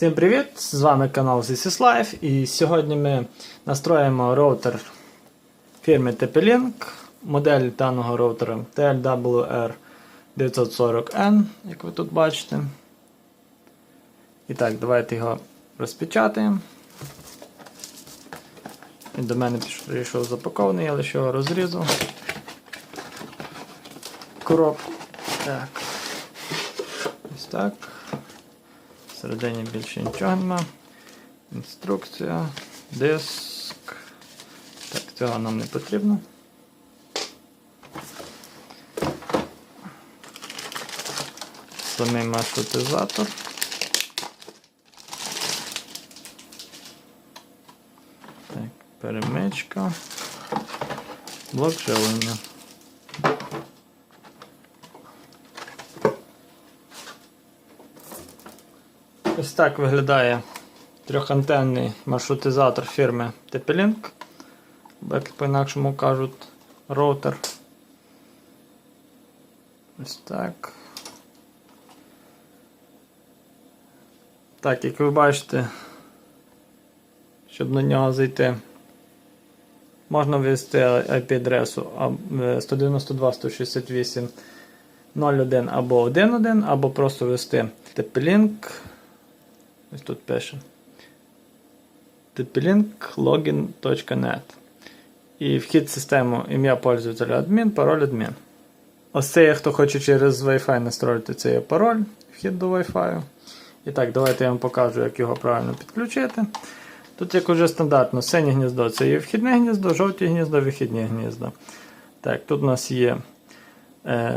Всім привіт! З вами канал ZSS Life і сьогодні ми настроїмо роутер фірми TP-Link. Модель даного роутера TLWR940N, як ви тут бачите. І так, давайте його розпечатаємо. Він до мене прийшов запакований, я лише його розрізав. Коробку. Так. Ось так. Всередині більше нічого нема. Інструкція, диск. Так, цього нам не потрібно. Самий маршрутизатор. Так, перемичка. Блок живлення. Ось так виглядає трьохантенний маршрутизатор фірми TP-Link. Як по-інакшому кажуть, роутер. Ось так. Так, як ви бачите, щоб на нього зайти, можна ввести IP-адресу 192.168.01 або 1.1, або просто ввести TP-Link. Ось тут пише tplink.login.net І вхід в систему ім'я пользователя адмін, пароль адмін. Ось це є, хто хоче через Wi-Fi настроїти, це є пароль, вхід до Wi-Fi. І так, давайте я вам покажу, як його правильно підключити. Тут, як уже стандартно, синє гніздо це є вхідне гніздо, жовті гніздо, вихідні гніздо. Так, тут у нас є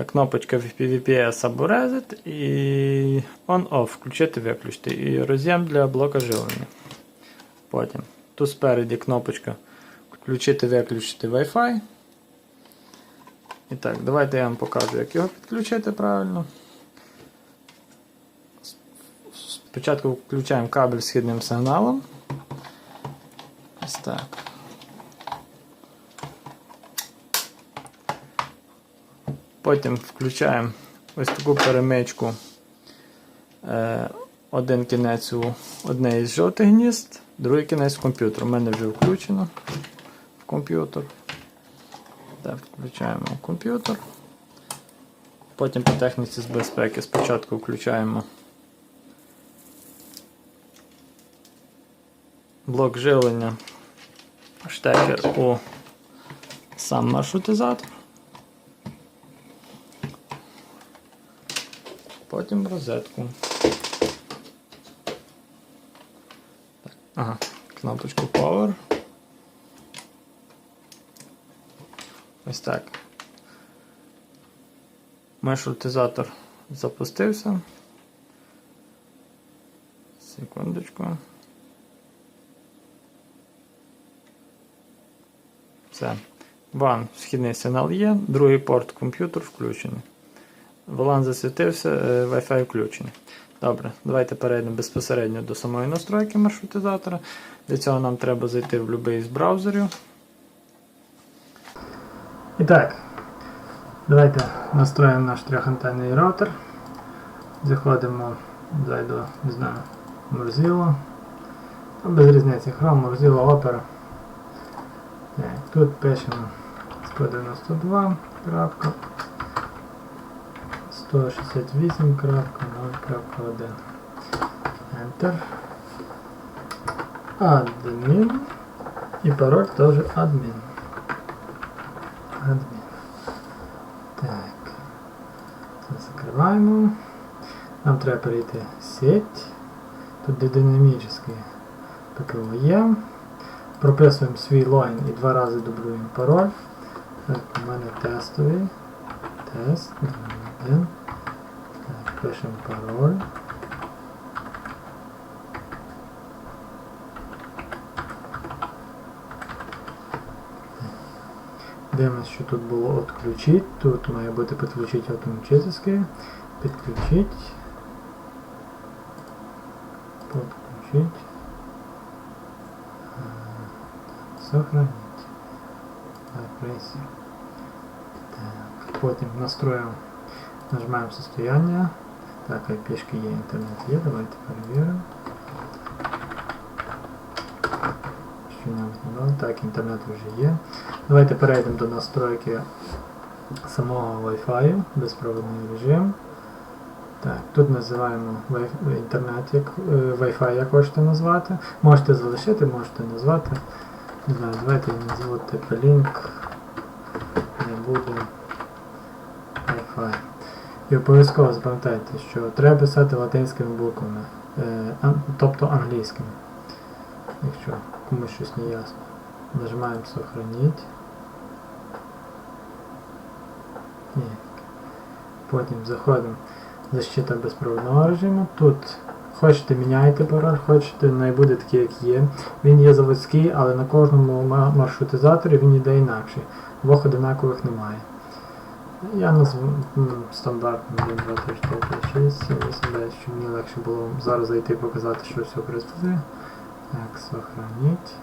кнопочка VPS або Reset і On-Off, включити, виключити. І роз'єм для блока живлення. Потім тут спереді кнопочка включити, виключити Wi-Fi. І давайте я вам покажу, як його підключити правильно. Спочатку включаємо кабель з східним сигналом. Так. Потім включаємо ось таку перемичку. Е, один кінець у одне із жовтих гнізд, другий кінець в комп'ютер. У мене вже включено в комп'ютер. Так, Включаємо в комп'ютер. Потім по техніці з безпеки спочатку включаємо блок живлення, штекер у сам маршрутизатор. Потім розетку. Ага, кнопочку Power. Ось так. Маршрутизатор запустився. Секундочку. Все. Ван вхідний сигнал є, другий порт комп'ютер включений. Волан засвітився, е, Wi-Fi включений. Добре, давайте перейдемо безпосередньо до самої настройки маршрутизатора. Для цього нам треба зайти в будь-який з браузерів. І так, давайте настроїмо наш трьохантенний роутер. Заходимо, зайду, не знаю, Mozilla. Без різниці, Chrome, Mozilla, Opera. Так, тут пишемо 192. 168.0.1. Enter. Адмін. І пароль теж адмін. Адмін. Так. Це закриваємо. Нам треба перейти сеть. Тут динамічний ПКО є. Прописуємо свій логін і два рази дублюємо пароль. Так, у мене тестовий. Тест. 1 пишемо пароль. Дивимось, що тут було відключить. Тут має бути підключити автоматически. Підключить. Подключить. Сохранить. Репресію. Так, потім настроїмо, нажимаємо состояние. Так, айпішки є, інтернет є, давайте перевіримо. Що не було. Так, інтернет вже є. Давайте перейдемо до настройки самого Wi-Fi, безпровідний режим. Так, Тут називаємо інтернет, як е, Wi-Fi, як хочете назвати. Можете залишити, можете назвати. Не знаю, давайте я назву TP-Link. Не буду Wi-Fi. І обов'язково запам'ятайте, що треба писати латинськими буквами, е, тобто англійськими. Якщо комусь щось не ясно. Нажимаємо сохраніть. Ні. Потім заходимо защита безпровідного режиму. Тут хочете міняєте пароль, хочете не буде такий, як є. Він є заводський, але на кожному маршрутизаторі він йде інакший. Двох одинакових немає. Я назву м, стандартно 1, 2, 3, 4, 5, 6, 7, 8, 9, щоб мені легше було зараз зайти і показати, що все працює. Так, сохраніть.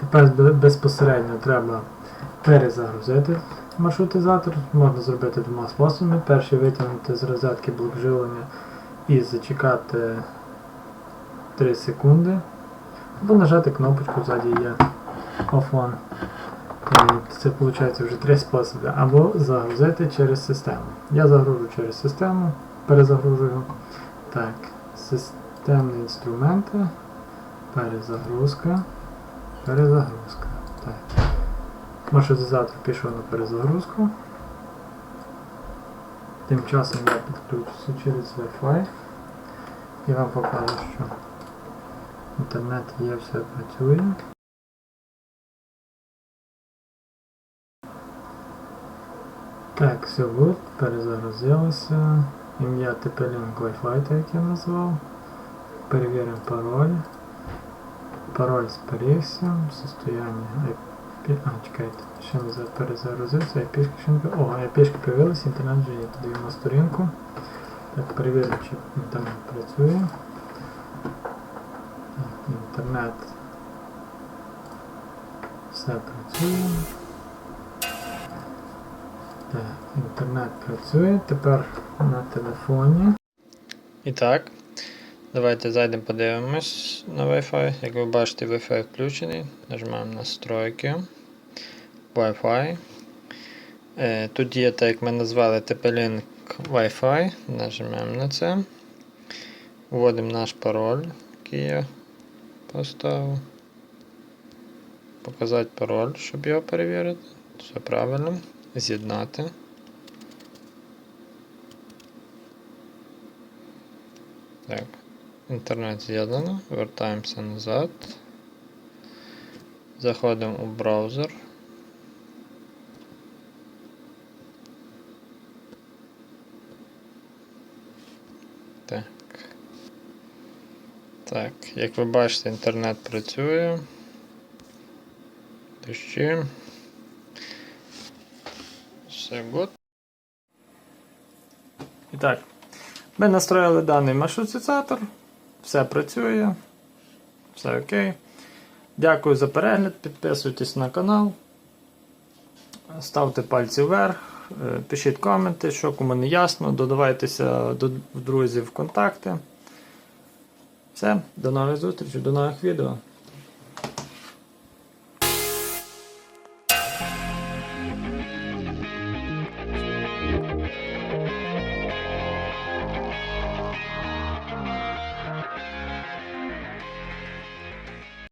Тепер безпосередньо треба перезагрузити маршрутизатор. Можна зробити двома способами. Перший витягнути з розетки блок живлення і зачекати 3 секунди. Або нажати кнопочку ззаді є Off-on. І Це виходить вже три способи. Або загрузити через систему. Я загружу через систему, перезагружую. Так, системні інструменти, перезагрузка, перезагрузка. Так. Маршрутизатор пішов на перезагрузку. Тим часом я підключуся через Wi-Fi і вам покажу, що інтернет є, все працює. Так, все good, перезагрузилося. Ім'я TP-Link Wi-Fi, так як я назвав. Перевіримо пароль. Пароль зберігся. Состояние IP. А, чекайте, ще не за- перезагрузився, IP ще не О, IP появилася, інтернет вже є. На сторінку. Так, перевіримо, чи інтернет працює. Так, інтернет. Все працює. Так, інтернет працює. Тепер на телефоні. І так, давайте зайдемо подивимось на Wi-Fi. Як ви бачите, Wi-Fi включений. Нажимаємо настройки. Wi-Fi. Е, Тут є, так як ми назвали TP-Link Wi-Fi. Нажимаємо на це. Вводимо наш пароль, який я поставив. Показати пароль, щоб його перевірити. Все правильно. З'єднати. Так, інтернет з'єднано. Вертаємося назад. Заходимо у браузер. Так. Так, як ви бачите, інтернет працює. Дощі. Все good. І так, ми настроїли даний маршрутизатор. Все працює. Все окей. Дякую за перегляд. Підписуйтесь на канал. Ставте пальці вверх, е, пишіть коменти, що кому не ясно, додавайтеся до друзів в контакти. Все, до нових зустрічей, до нових відео.